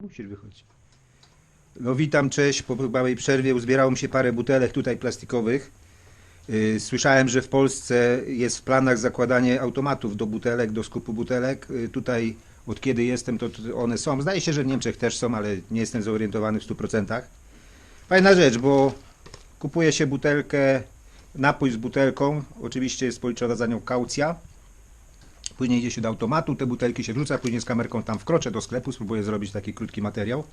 Musisz wychodzić. No witam, cześć. Po małej przerwie uzbierało mi się parę butelek tutaj plastikowych. Yy, Słyszałem, że w Polsce jest w planach zakładanie automatów do butelek, do skupu butelek. Yy, Tutaj od kiedy jestem, to one są. Zdaje się, że w Niemczech też są, ale nie jestem zorientowany w 100%. Fajna rzecz, bo kupuje się butelkę, napój z butelką. Oczywiście jest policzona za nią kaucja. Później idzie się do automatu, te butelki się wrzuca, później z kamerką tam wkroczę do sklepu, spróbuję zrobić taki krótki materiał.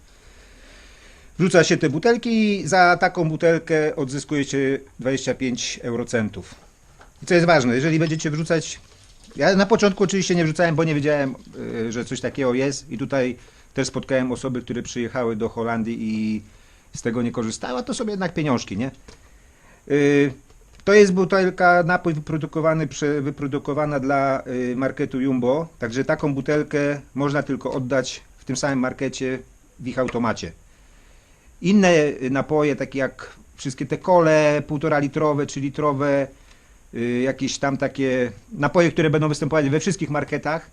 Wrzuca się te butelki i za taką butelkę odzyskuje się 25 eurocentów. I co jest ważne, jeżeli będziecie wrzucać. Ja na początku oczywiście nie wrzucałem, bo nie wiedziałem, y, że coś takiego jest. I tutaj też spotkałem osoby, które przyjechały do Holandii i z tego nie korzystały, a to są jednak pieniążki, nie? Y, To jest butelka, napój wyprodukowany, wyprodukowana dla y, marketu Jumbo. Także taką butelkę można tylko oddać w tym samym markecie w ich automacie. Inne y, napoje, takie jak wszystkie te kole, półtora litrowe, 3 litrowe, y, jakieś tam takie napoje, które będą występować we wszystkich marketach,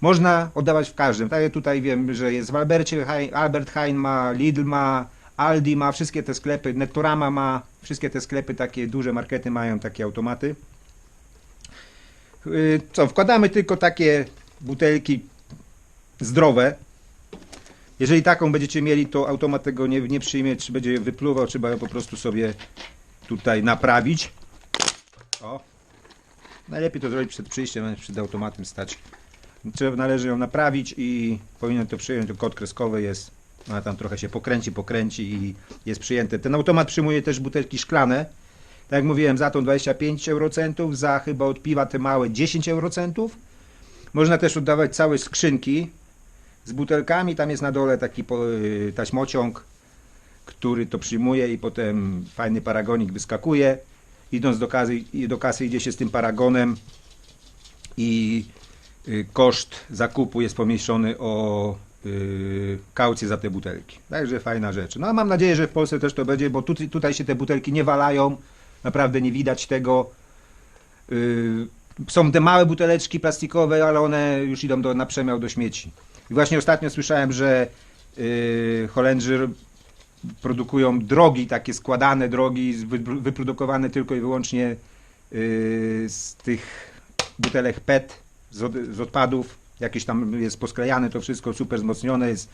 można oddawać w każdym. Tak jak tutaj wiem, że jest w Albercie, Albert Heijn ma, Lidl ma, Aldi ma, wszystkie te sklepy, Nettorama ma, wszystkie te sklepy, takie duże markety mają takie automaty. Y, Co, wkładamy tylko takie butelki zdrowe. Jeżeli taką będziecie mieli, to automat tego nie, nie przyjmie, czy będzie wypluwał, trzeba ją po prostu sobie tutaj naprawić. O. Najlepiej to zrobić przed przyjściem, przed automatem stać. Trzeba, należy ją naprawić i powinien to przyjąć, to kod kreskowy jest, ona tam trochę się pokręci, pokręci i jest przyjęte. Ten automat przyjmuje też butelki szklane. Tak jak mówiłem, za tą 25 eurocentów, za chyba od piwa te małe 10 eurocentów. Można też oddawać całe skrzynki z butelkami. Tam jest na dole taki y, taśmociąg, który to przyjmuje i potem fajny paragonik wyskakuje. Idąc do kasy, do kasy idzie się z tym paragonem i y, koszt zakupu jest pomniejszony o y, kaucję za te butelki. Także fajna rzecz. No a mam nadzieję, że w Polsce też to będzie, bo tutaj, tutaj się te butelki nie walają. Naprawdę nie widać tego. Y, są te małe buteleczki plastikowe, ale one już idą do, na przemiał do śmieci. I właśnie ostatnio słyszałem, że y, Holendrzy produkują drogi, takie składane drogi, wyprodukowane tylko i wyłącznie y, z tych butelek PET, z odpadów. Jakieś tam jest posklejane to wszystko, super wzmocnione, jest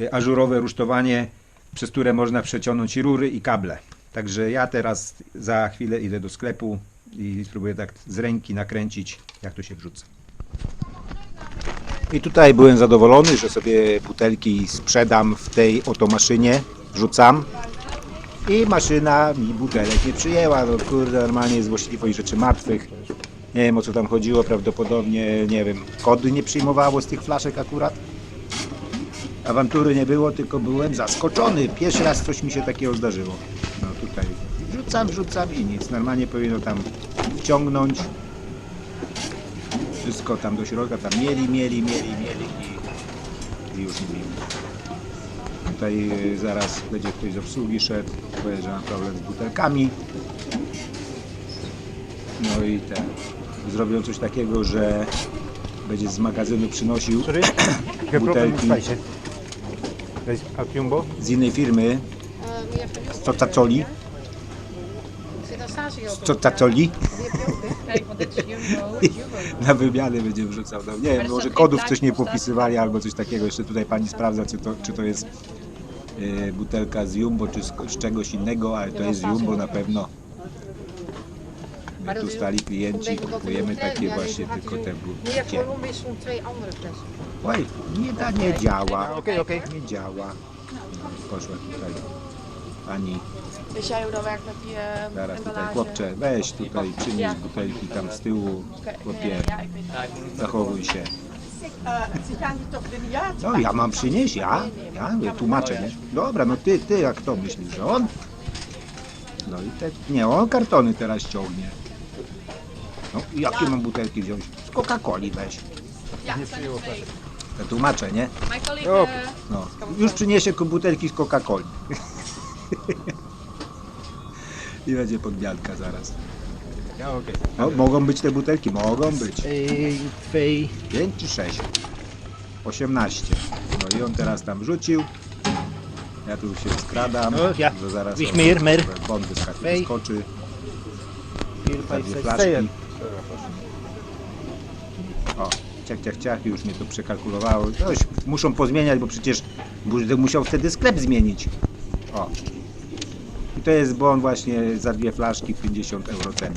y, ażurowe rusztowanie, przez które można przeciągnąć i rury i kable. Także ja teraz za chwilę idę do sklepu i spróbuję tak z ręki nakręcić, jak to się wrzuca. I tutaj byłem zadowolony, że sobie butelki sprzedam w tej oto maszynie, wrzucam i maszyna mi butelek nie przyjęła. No kurde, normalnie jest złośliwość rzeczy martwych. Nie wiem o co tam chodziło, prawdopodobnie, nie wiem, kody nie przyjmowało z tych flaszek akurat. Awantury nie było, tylko byłem zaskoczony. Pierwszy raz coś mi się takiego zdarzyło. No tutaj wrzucam, wrzucam i nic. Normalnie powinno tam wciągnąć. Wszystko tam do środka, tam mieli, mieli, mieli, mieli i, i już nie mieli. Tutaj y, zaraz będzie ktoś z obsługi szedł, powie, że ma problem z butelkami. No i ten. Zrobią coś takiego, że będzie z magazynu przynosił Sorry? Butelki. z innej firmy, dit is Jumbo. Jumbo. na wymianę będzie wrzucał. No, nie wiem, może kodów wcześniej popisywali albo coś takiego. Jeszcze tutaj pani sprawdza, czy to, czy to jest e, butelka z Jumbo, czy z, z czegoś innego, ale to jest Jumbo na pewno. My tu stali klienci, kupujemy takie właśnie tylko te flessen. Oj, nie da, nie działa. Oké, oké. Nie działa. Poszła tutaj pani, eh, zaraz tutaj chłopcze, weź tutaj, przynieś butelki tam z tyłu, chłopie, het. zachowuj się. No ja mam przynieść, ja? Ja tłumaczę, nie? Dobra, no ty, ty, jak to myślisz, że on? No i te, nie, on kartony teraz ciągnie. No i jakie mam butelki wziąć? Z Coca-Coli weź. Zijn er twee. Ja tłumaczę, nie? Oké. eh, No, już przyniesie ko- butelki z Coca-Coli. I będzie podmianka zaraz. Ja, oké. No, mogą być te butelki? Mogą być. 1, 2, 5 czy 6? 18. No I on teraz tam rzucił. Ja tu się skradam, No, ja. że zaraz Wiesz, on- mir, mir. Bond wyskakuje, Wej. skoczy. Dwie flaszki. O, ciach, ciach, ciach, już mnie to przekalkulowało. Coś muszą pozmieniać, bo przecież będę musiał wtedy sklep zmienić. O. I to jest bon właśnie za dwie flaszki 50 euro ceny.